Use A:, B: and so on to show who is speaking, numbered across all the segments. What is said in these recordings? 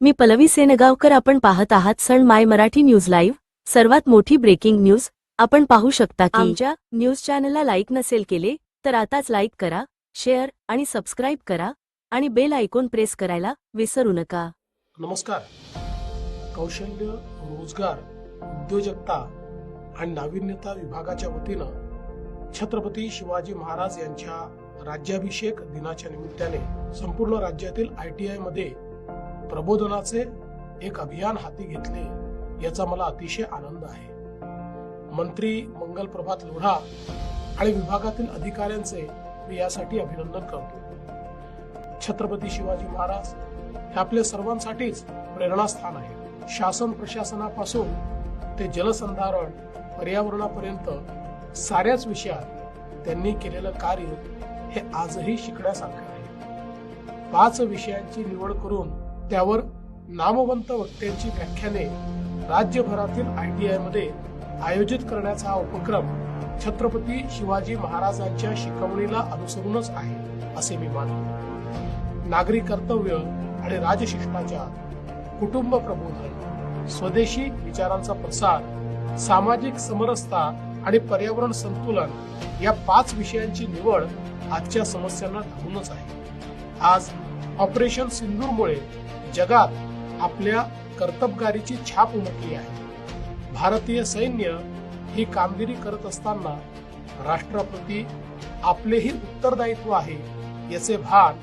A: मी पलवी सेनगावकर आपण पाहत आहात सण माय मराठी न्यूज लाईव्ह. सर्वात मोठी ब्रेकिंग न्यूज. आपण पाहू शकता की आमच्या न्यूज चॅनलला लाईक नसेल केले तर आताच लाईक करा शेअर आणि सबस्क्राईब करा आणि बेल आयकॉन प्रेस करायला विसरू नका.
B: नमस्कार. कौशल्य रोजगार उद्योजकता आणि नाविन्यता विभागाच्या वतीनं छत्रपती शिवाजी महाराज यांच्या राज्याभिषेक दिनाच्या निमित्ताने संपूर्ण राज्यातील आय टी आयमध्ये प्रबोधनाचे एक अभियान हाती घेतले याचा मला अतिशय आनंद आहे. मंत्री मंगल प्रभात लोढा आणि विभागातील अधिकाऱ्यांचे मी यासाठी अभिनंदन करतो. छत्रपती शिवाजी महाराज हे आपल्या सर्वांसाठीच प्रेरणास्थान आहे. शासन प्रशासनापासून ते जलसंधारण पर्यावरणापर्यंत साऱ्याच विषयात त्यांनी केलेलं कार्य हे आजही शिकण्यासारखं आहे. पाच विषयांची निवड करून त्यावर नामवंत वक्त्यांची व्याख्याने राज्यभरातील आय टी आयमध्ये आयोजित करण्याचा हा उपक्रम छत्रपती शिवाजी महाराजांच्या शिकवणीला अनुसरूनच आहे असे मी मानतो. नागरी कर्तव्य आणि राजशिष्टाचार कुटुंब प्रबोधन स्वदेशी विचारांचा प्रसार सामाजिक समरसता आणि पर्यावरण संतुलन या पाच विषयांची निवड आजच्या समस्यांना धावूनच आहे. आज ऑपरेशन सिंदूरमुळे जगात आपल्या कर्तबगारीची छाप उमटली आहे. भारतीय सैन्य ही कामगिरी करत असताना राष्ट्राप्रती आपलेही उत्तरदायित्व आहे याचे भान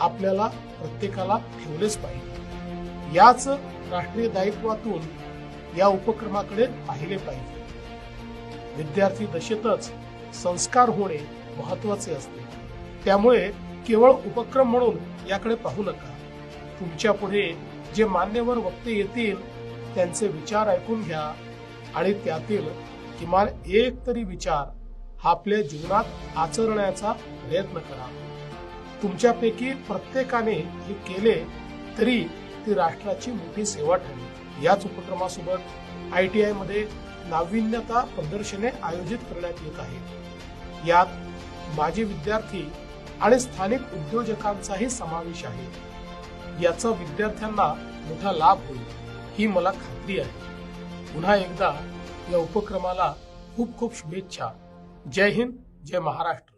B: आपल्याला प्रत्येकाला ठेवलेच पाहिजे. याच राष्ट्रीय दायित्वातून या उपक्रमाकडे पाहिले पाहिजे. विद्यार्थी दशेतच संस्कार होणे महत्त्वाचे असते. त्यामुळे केवळ उपक्रम म्हणून याकडे पाहू नका. तुमच्यापुढे जे मान्यवर वक्ते येतील त्यांचे विचार ऐकून घ्या आणि त्यातील किमान एक तरी विचार हा आपल्या जीवनात आचरण्याचा प्रयत्न करा. तुमच्यापैकी प्रत्येकाने हे केले तरी ती राष्ट्राची मोठी सेवा ठरली. याच उपक्रमासोबत आय टी आयमध्ये नाविन्यता प्रदर्शने आयोजित करण्यात येत आहे यात माजी विद्यार्थी आणि स्थानिक उद्योजकांचाही समावेश आहे. याचा विद्यार्थ्यांना मोठा लाभ होईल ही मला खात्री आहे. पुन्हा एकदा या उपक्रमाला खूप खूप शुभेच्छा. जय हिंद जय महाराष्ट्र.